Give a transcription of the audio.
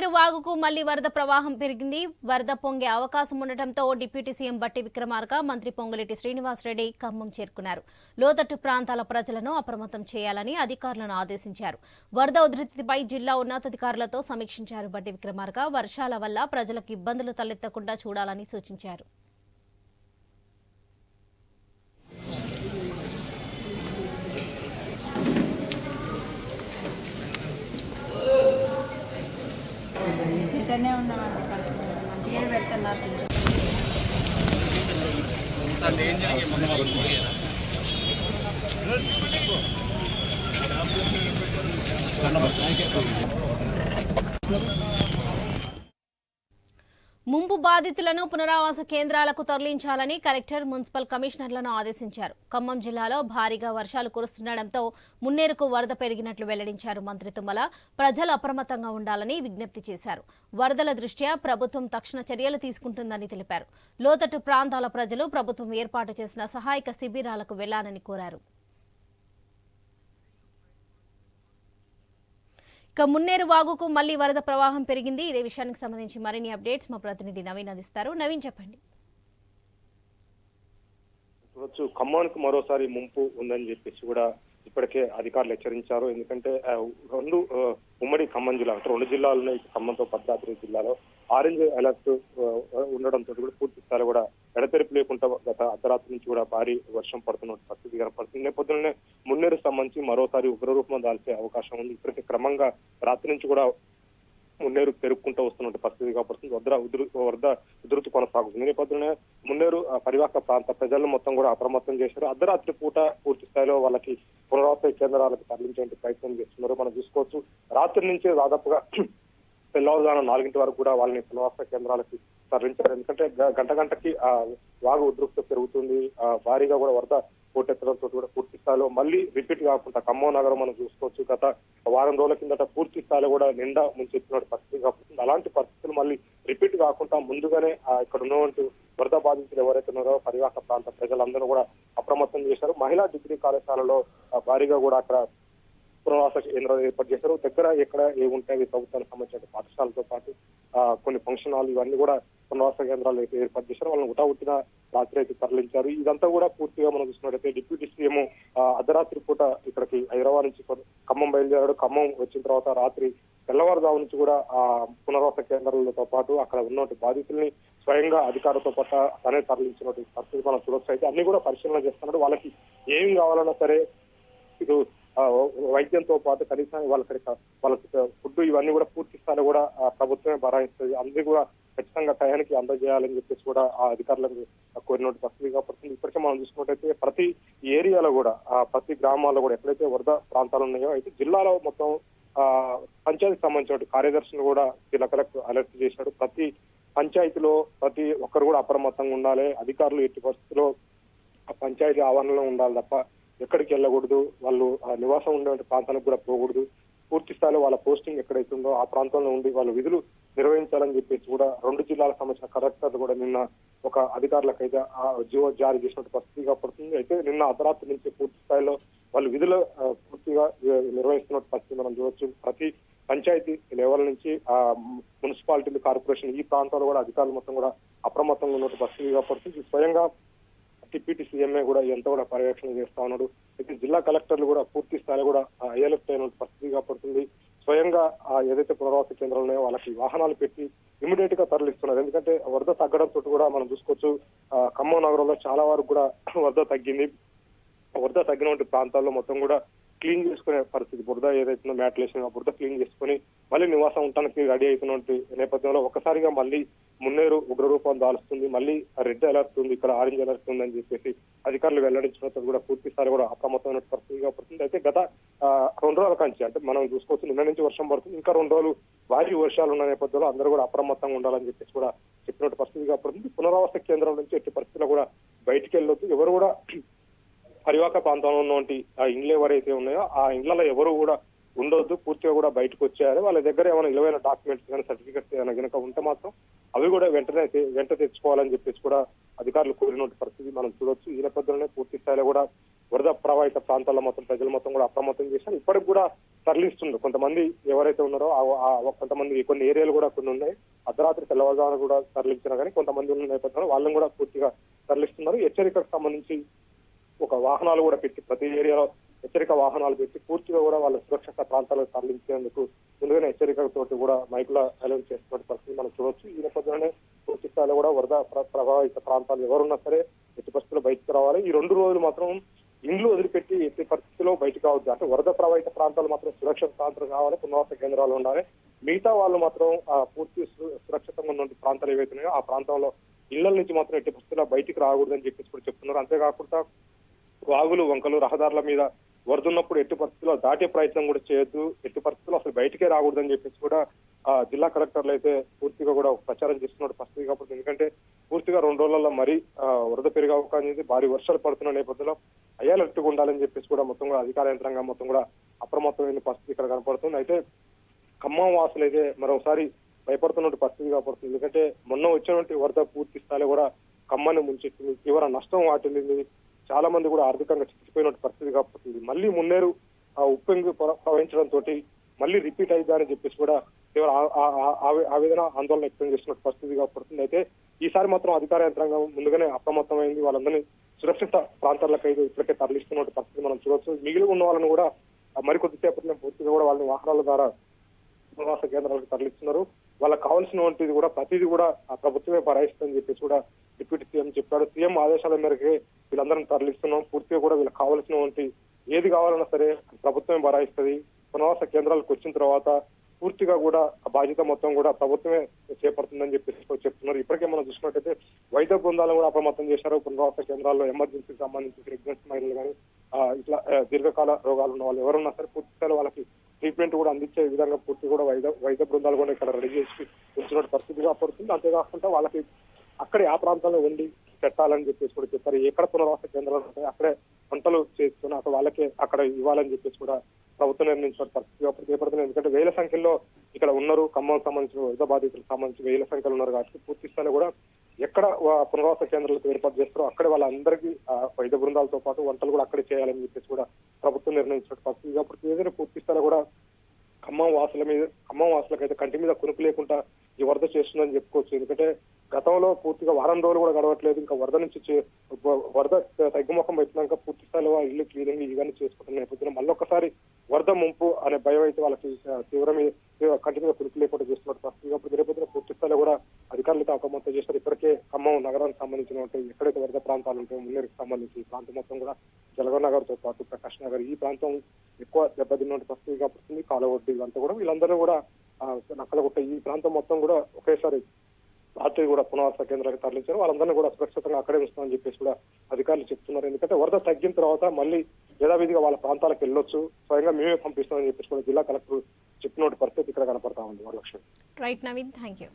మున్నేరు వాగుకు మళ్ళీ వరద ప్రవాహం పెరిగింది. వరద పొంగే అవకాశం ఉండటంతో డిప్యూటీ సీఎం బట్టి విక్రమార్క మంత్రి పొంగులేటి శ్రీనివాసరెడ్డి ఖమ్మం చేరుకున్నారు. లోతట్టు ప్రాంతాల ప్రజలను అప్రమత్తం చేయాలని అధికారులను ఆదేశించారు. వరద ఉధృతిపై జిల్లా ఉన్నతాధికారులతో సమీక్షించారు బట్టి విక్రమార్క. వర్షాల వల్ల ప్రజలకు ఇబ్బందులు తలెత్తకుండా చూడాలని సూచించారు. ఇక్కడనే ఉన్నామండి మంచిగా వెళ్తున్నారు? ముంపు బాధితులను పునరావాస కేంద్రాలకు తరలించాలని కలెక్టర్ మున్సిపల్ కమిషనర్లను ఆదేశించారు. ఖమ్మం జిల్లాలో భారీగా వర్షాలు కురుస్తుండటంతో మున్నేరుకు వరద పెరిగినట్లు వెల్లడించారు మంత్రి తుమ్మల. ప్రజలు అప్రమత్తంగా ఉండాలని విజ్ఞప్తి చేశారు. వరదల దృష్ట్యా ప్రభుత్వం తక్షణ చర్యలు తీసుకుంటుందని తెలిపారు. లోతట్టు ప్రాంతాల ప్రజలు ప్రభుత్వం ఏర్పాటు చేసిన సహాయక శిబిరాలకు వెళ్ళాలని కోరారు. ఇక మున్నేరు వాగుకు మళ్ళీ వరద ప్రవాహం పెరిగింది. ఇదే విషయానికి సంబంధించి మరిన్ని అప్డేట్స్ మా ప్రతినిధి నవీన్ అందిస్తారు. నవీన్ చెప్పండి. చూడొచ్చు. ఖమ్మానికి మరోసారి ముంపు ఉందని చెప్పేసి కూడా ఇప్పటికే అధికారులు హెచ్చరించారు. ఎందుకంటే రెండు ఉమ్మడి ఖమ్మం జిల్లా అంటే రెండు జిల్లాలు ఉన్నాయి ఖమ్మంతో భద్రాద్రి జిల్లాలో ఆరెంజ్ అలర్ట్ ఉండడంతో కూడా పూర్తి స్థాయిలో కూడా ఎడతెరిపి లేకుండా గత అర్ధరాత్రి నుంచి కూడా భారీ వర్షం పడుతున్న పరిస్థితి కనపడుతుంది నేపథ్యంలోనే మున్నేరు సంబంధించి మరోసారి ఉగ్రరూపం దాల్చే అవకాశం ఉంది. ఇప్పటికే క్రమంగా రాత్రి నుంచి కూడా మున్నేరు పెరుగుకుంటూ వస్తున్న పరిస్థితి కాబట్టి వద్ద ఉధృ వరద ఉధృతి కొనసాగుతుంది. ఈ నేపథ్యంలోనే మున్నేరు పరివాహక ప్రాంత ప్రజలను మొత్తం కూడా అప్రమత్తం చేశారు. అర్ధరాత్రి పూట పూర్తి స్థాయిలో వాళ్ళకి పునరావాస కేంద్రాలకు తరలించే ప్రయత్నం చేస్తున్నారు. మనం చూసుకోవచ్చు రాత్రి నుంచే దాదాపుగా తెల్లవారుజామున నాలుగింటి వరకు కూడా వాళ్ళని పునరావాస కేంద్రాలకి తరలించారు. ఎందుకంటే గ- గంట గంటకి ఆ వాగు ఉద్రిక్త పెరుగుతుంది. ఆ భారీగా కూడా వరద పోటెత్తడంతో కూడా పూర్తి స్థాయిలో మళ్ళీ రిపీట్ కాకుండా ఖమ్మం నగరం మనం చూసుకోవచ్చు. గత వారం రోజుల కిందట పూర్తి స్థాయిలో కూడా నిండా ముంచెత్తిన పరిస్థితి కాకుండా అలాంటి పరిస్థితులు మళ్ళీ రిపీట్ కాకుండా ముందుగానే ఇక్కడ ఉన్నటువంటి వరద బాధితులు ఎవరైతే ఉన్నారో పరివాహక ప్రాంత ప్రజలందరూ కూడా అప్రమత్తం చేశారు. మహిళా డిగ్రీ కళాశాలలో భారీగా కూడా అక్కడ పునరావాస కేంద్రాలు ఏర్పాటు చేశారు. దగ్గర ఎక్కడ ఏ ఉంటాయి ప్రభుత్వానికి సంబంధించిన పాఠశాలతో పాటు కొన్ని ఫంక్షన్ హాల్ ఇవన్నీ కూడా పునరావాస కేంద్రాలు అయితే ఏర్పాటు చేశారు వాళ్ళని ఉటావుట్టిన రాత్రి అయితే తరలించారు. ఇదంతా కూడా పూర్తిగా మనం చూసినట్టయితే డిప్యూటీ సీఎం అర్ధరాత్రి పూట ఇక్కడికి హైదరాబాద్ నుంచి ఖమ్మం బయలుదేరాడు. ఖమ్మం వచ్చిన తర్వాత రాత్రి తెల్లవారుజాము నుంచి కూడా ఆ పునరావాస కేంద్రాలతో పాటు అక్కడ ఉన్నటువంటి బాధితుల్ని స్వయంగా అధికారులతో పాటు తనే తరలించినటువంటి పరిస్థితి మనం చూడొచ్చు. అయితే అన్ని కూడా పరిశీలన చేస్తున్నాడు వాళ్ళకి ఏం కావాలన్నా సరే ఇటు వైద్యంతో పాటు కనీసం వాళ్ళకి వాళ్ళకి ఫుడ్ ఇవన్నీ కూడా పూర్తి స్థాయిలో కూడా ప్రభుత్వమే భరాయిస్తుంది అందరూ కూడా ఖచ్చితంగా టయానికి అందజేయాలని చెప్పేసి కూడా ఆ అధికారులకు కోరినట్టు పరిస్థితి కాబట్టి ఇప్పటికే మనం చూసుకున్నట్టయితే ప్రతి ఏరియాలో కూడా ఆ ప్రతి గ్రామాల్లో కూడా ఎక్కడైతే వరద ప్రాంతాలు ఉన్నాయో అయితే జిల్లాలో మొత్తం ఆ పంచాయతీకి సంబంధించిన కార్యదర్శులు కూడా జిల్లా కలెక్టర్ అలర్ట్ చేశాడు. ప్రతి పంచాయతీలో ప్రతి ఒక్కరు కూడా అప్రమత్తంగా ఉండాలి. అధికారులు ఎట్టి పరిస్థితుల్లో ఆ పంచాయతీ ఆవరణలో ఉండాలి తప్ప ఎక్కడికి వెళ్ళకూడదు. వాళ్ళు ఆ నివాసం ఉండే ప్రాంతాలకు కూడా పోకూడదు. పూర్తి స్థాయిలో వాళ్ళ పోస్టింగ్ ఎక్కడైతే ఉందో ఆ ప్రాంతంలో ఉండి వాళ్ళ విధులు నిర్వహించాలని చెప్పేసి కూడా రెండు జిల్లాలకు సంబంధించిన కలెక్టర్లు కూడా నిన్న ఒక అధికారులకు అయితే ఆ జీవో జారీ చేసినట్టు పరిస్థితిగా పడుతుంది. అయితే నిన్న అర్ధరాత్రి నుంచి పూర్తి స్థాయిలో వాళ్ళు విధులు పూర్తిగా ఆ, నిర్వహిస్తున్నట్టు పరిస్థితి మనం చూడొచ్చు. ప్రతి పంచాయతీ లెవెల్ నుంచి ఆ మున్సిపాలిటీలు కార్పొరేషన్ ఈ ప్రాంతాల్లో కూడా అధికారులు మొత్తం కూడా అప్రమత్తంగా ఉన్నట్టు పరిస్థితిగా పడుతుంది. స్వయంగా డిప్యూటీ సీఎంఏ కూడా ఎంత కూడా పర్యవేక్షణ చేస్తా ఉన్నాడు. అయితే జిల్లా కలెక్టర్లు కూడా పూర్తి స్థాయిలో కూడా అయ్యలెఫ్ట్ అయిన పరిస్థితిగా పడుతుంది. స్వయంగా ఆ ఏదైతే పునరావాస కేంద్రాలు ఉన్నాయో వాళ్ళకి వాహనాలు పెట్టి ఇమీడియట్గా తరలిస్తున్నారు. ఎందుకంటే వరద తగ్గడంతో కూడా మనం చూసుకోవచ్చు. ఆ, ఖమ్మం నగరంలో చాలా వరకు కూడా వరద తగ్గింది. వరద తగ్గినటువంటి ప్రాంతాల్లో మొత్తం కూడా క్లీన్ చేసుకునే పరిస్థితి. బురద ఏదైతుందో మ్యాట్లు వేసిన బురద క్లీన్ చేసుకుని మళ్ళీ నివాసం ఉండటానికి రెడీ అవుతున్నటువంటి నేపథ్యంలో ఒక్కసారిగా మళ్ళీ మున్నేరు ఉగ్రరూపం దాల్స్తుంది మళ్ళీ రెడ్ అలర్ట్ ఉంది ఇక్కడ ఆరెంజ్ అలర్ట్ ఉందని చెప్పేసి అధికారులు వెల్లడించినట్టు కూడా పూర్తి స్థాయి కూడా అప్రమత్తమైన పరిస్థితిగా పడుతుంది. అయితే గత రెండు రోజుల కంచి అంటే మనం చూసుకోవచ్చు నిన్న నుంచి వర్షం పడుతుంది. ఇంకా రెండు రోజులు భారీ వర్షాలు ఉన్న నేపథ్యంలో అందరూ కూడా అప్రమత్తంగా ఉండాలని చెప్పేసి కూడా చెప్పినట్టు పరిస్థితి కాబట్టి పునరావాస కేంద్రం నుంచి ఎట్టి పరిస్థితుల్లో కూడా బయటికి వెళ్ళొద్దు. ఎవరు కూడా పరివాహక ప్రాంతంలో ఉన్నటువంటి ఆ ఇండ్లు ఎవరైతే ఉన్నాయో ఆ ఇండ్లలో ఎవరు కూడా ఉండొద్దు పూర్తిగా కూడా బయటకు వచ్చేయాలి. వాళ్ళ దగ్గర ఏమైనా విలువైన డాక్యుమెంట్స్ కానీ సర్టిఫికెట్స్ ఏమైనా కనుక ఉంటే మాత్రం అవి కూడా వెంటనే వెంట తెచ్చుకోవాలని చెప్పేసి కూడా అధికారులు కోరినటువంటి పరిస్థితి మనం చూడొచ్చు. ఈ నేపథ్యంలోనే పూర్తి స్థాయిలో కూడా వరద ప్రభావిత ప్రాంతాల్లో మొత్తం ప్రజలు మొత్తం కూడా అప్రమత్తం చేశారు. ఇప్పటికి కూడా తరలిస్తున్నారు కొంతమంది ఎవరైతే ఉన్నారో కొంతమంది కొన్ని ఏరియాలు కూడా కొన్ని ఉన్నాయి. అర్ధరాత్రి తెల్లవారుజామున కూడా తరలించినా కానీ కొంతమంది ఉన్న నేపథ్యంలో వాళ్ళని కూడా పూర్తిగా తరలిస్తున్నారు. హెచ్చరికకు సంబంధించి ఒక వాహనాలు కూడా పెట్టి ప్రతి ఏరియాలో హెచ్చరిక వాహనాలు పెట్టి పూర్తిగా కూడా వాళ్ళ సురక్షిత ప్రాంతాలకు తరలించేందుకు ముందుగానే హెచ్చరికలతోటి కూడా మైకుల అనౌన్స్ చేస్తున్న పరిస్థితి మనం చూడొచ్చు. ఈ నేపథ్యంలోనే పూర్తి స్థాయిలో కూడా వరద ప్ర- ప్రభావిత ప్రాంతాలు ఎవరున్నా సరే ఎట్టి పరిస్థితుల్లో బయటకు రావాలి. ఈ రెండు రోజులు మాత్రం ఇండ్లు వదిలిపెట్టి ఎట్టి పరిస్థితిలో బయటకు కావద్దు అంటే వరద ప్రభావిత ప్రాంతాలు మాత్రం సురక్షిత ప్రాంతాలు కావాలి పునరావాస కేంద్రాలు ఉండాలి. మిగతా వాళ్ళు మాత్రం ఆ పూర్తి సు- సురక్షితంగా ఉన్న ప్రాంతాలు ఏవైతే ఉన్నాయో ఆ ప్రాంతంలో ఇళ్ళ నుంచి మాత్రం ఎట్టి పరిస్థితుల్లో బయటికి రాకూడదని చెప్పేసి కూడా చెప్తున్నారు. అంతేకాకుండా వాగులు వంకలు రహదారుల మీద వరద ఉన్నప్పుడు ఎట్టి పరిస్థితుల్లో దాటే ప్రయత్నం కూడా చేయొద్దు. ఎట్టి పరిస్థితుల్లో అసలు బయటికే రాకూడదని చెప్పేసి కూడా ఆ జిల్లా కలెక్టర్లు అయితే పూర్తిగా కూడా ప్రచారం చేస్తున్నారు పరిస్థితి కాబట్టి ఎందుకంటే పూర్తిగా రెండు రోజులలో మరీ వరద పెరిగే అవకాశం ఉంది. భారీ వర్షాలు పడుతున్న నేపథ్యంలో అయ్యాలట్టుగా ఉండాలని చెప్పేసి కూడా మొత్తం కూడా అధికార యంత్రాంగం మొత్తం కూడా అప్రమత్తమైన పరిస్థితి ఇక్కడ కనపడుతుంది. అయితే ఖమ్మం వాసులు అయితే మరోసారి భయపడుతున్నట్టు పరిస్థితి కనపడుతుంది. ఎందుకంటే మొన్న వచ్చినటువంటి వరద పూర్తి స్థాయిలో కూడా ఖమ్మాన్ని ముంచెత్తింది. తీవ్ర నష్టం వాటిల్లింది. చాలా మంది కూడా ఆర్థికంగా చిచ్చిపోయినట్టు పరిస్థితి కాబట్టి మళ్ళీ మున్నేరు ఆ ఉప్పెంగు ప్ర- ప్రవహించడం తోటి మళ్ళీ రిపీట్ అయిద్దా చెప్పేసి కూడా తీవ్ర ఆవే- ఆవేదన ఆందోళన వ్యక్తం చేసినట్టు పరిస్థితి కాకపోతుంది అయితే ఈసారి మాత్రం అధికార యంత్రాంగం ముందుగానే అప్రమత్తమైంది. వాళ్ళందరినీ సురక్షిత ప్రాంతాలకు అయితే ఇప్పటికే తరలిస్తున్నట్టు పరిస్థితి మనం చూడవచ్చు మిగిలి ఉన్న వాళ్ళని కూడా మరికొద్ది సేపట్లో పూర్తిగా కూడా వాళ్ళని వాహనాల ద్వారా నివాస కేంద్రాలకు తరలిస్తున్నారు. వాళ్ళకి కావాల్సినటువంటిది కూడా ప్రతిదీ కూడా ఆ ప్రభుత్వమే పరాయిస్తుందని చెప్పేసి కూడా డిప్యూటీ సీఎం చెప్పాడు. సీఎం ఆదేశాల మేరకే వీళ్ళందరం తరలిస్తున్నాం. పూర్తిగా కూడా వీళ్ళకి కావాల్సినటువంటి ఏది కావాలన్నా సరే ప్రభుత్వమే భరాయిస్తుంది పునవాస కేంద్రాలకు వచ్చిన తర్వాత పూర్తిగా కూడా ఆ బాధ్యత మొత్తం కూడా ప్రభుత్వమే చేపడుతుందని చెప్పేసి చెప్తున్నారు. ఇప్పటికే మనం చూసినట్టయితే వైద్య బృందాలను కూడా అప్రమత్తం చేశారు. పునరావాస కేంద్రాల్లో ఎమర్జెన్సీకి సంబంధించి ప్రెగ్నెంట్ మహిళలు కానీ ఇట్లా దీర్ఘకాల రోగాలు ఉన్న వాళ్ళు ఎవరున్నా సరే పూర్తి వాళ్ళకి ట్రీట్మెంట్ కూడా అందించే విధంగా పూర్తి కూడా వైద్య వైద్య బృందాలు కూడా ఇక్కడ రెడీ చేసి ఉంచినట్టు పరిస్థితిగా పడుతుంది అంతేకాకుండా వాళ్ళకి అక్కడే ఆ ప్రాంతంలో ఉండి పెట్టాలని చెప్పేసి కూడా చెప్పారు. ఎక్కడ పునరావాస కేంద్రాలు ఉంటాయి అక్కడే వంటలు చేసుకుని అక్కడ వాళ్ళకే అక్కడ ఇవ్వాలని చెప్పేసి కూడా ప్రభుత్వం నిర్ణయించిన పరిస్థితి అప్పుడు ఎందుకంటే వేల సంఖ్యలో ఇక్కడ ఉన్నారు. ఖమ్మం సంబంధించిన వరద బాధితులకు సంబంధించి వేల సంఖ్యలో ఉన్నారు కాబట్టి పూర్తి స్థాయిలో కూడా ఎక్కడ పునర్వాస పునరావాస కేంద్రాలకు ఏర్పాటు చేస్తారో అక్కడే వాళ్ళందరికీ వైద్య బృందాలతో పాటు వంటలు కూడా అక్కడే చేయాలని చెప్పేసి కూడా ప్రభుత్వం నిర్ణయించిన పరిస్థితి. కాబట్టి ఏదైనా పూర్తి స్థాయిలో కూడా ఖమ్మం వాసుల మీద ఖమ్మం వాసులకు అయితే కంటి మీద కునుకు లేకుండా ఈ వరద చేస్తుందని చెప్పుకోవచ్చు. ఎందుకంటే గతంలో పూర్తిగా వారం రోజులు కూడా గడవట్లేదు. ఇంకా వరద నుంచి వరద తగ్గుముఖం వచ్చినాక పూర్తి స్థాయిలో ఆ ఇల్లు క్లీనింగ్ ఇవన్నీ చేసుకుంటున్న నేపథ్యంలో మళ్ళీ ఒకసారి వరద ముంపు అనే భయం అయితే వాళ్ళకి తీవ్రమే తీవ్ర కంటి మీద లేకుండా చేస్తున్నట్టు పరిస్థితి. కాబట్టి నేపథ్యంలో పూర్తి స్థాయిలో కూడా అధికారులతో అప్రమత్తం చేశారు ఇప్పటికే ఖమ్మం నగరానికి సంబంధించిన ఎక్కడైతే వరద ప్రాంతాలు ఉంటాయో మున్నేరుకు సంబంధించి ఈ ప్రాంతం మొత్తం కూడా జలగర్ నగర్తో పాటు ప్రకాష్ నగర్ ఈ ప్రాంతం ఎక్కువ దెబ్బతిన్న పరిస్థితి కాబట్టి కాలవడ్డీ ఇదంతా కూడా వీళ్ళందరూ కూడా ఆ, నక్కలగుట్ట ఈ ప్రాంతం మొత్తం కూడా ఒకేసారి రాత్రి కూడా పునరావాస కేంద్రానికి తరలించారు. వాళ్ళందరినీ కూడా సురక్షితంగా అక్కడే ఉంచుతామని చెప్పేసి కూడా అధికారులు చెప్తున్నారు. ఎందుకంటే వరద తగ్గిన తర్వాత మళ్ళీ యథావిధిగా వాళ్ళ ప్రాంతాలకు వెళ్ళొచ్చు. స్వయంగా మేమే పంపిస్తామని చెప్పేసి కూడా జిల్లా కలెక్టర్ చెప్పినటువంటి పరిస్థితి ఇక్కడ కనపడతా ఉంది. Varalakshmi right Naveen thank you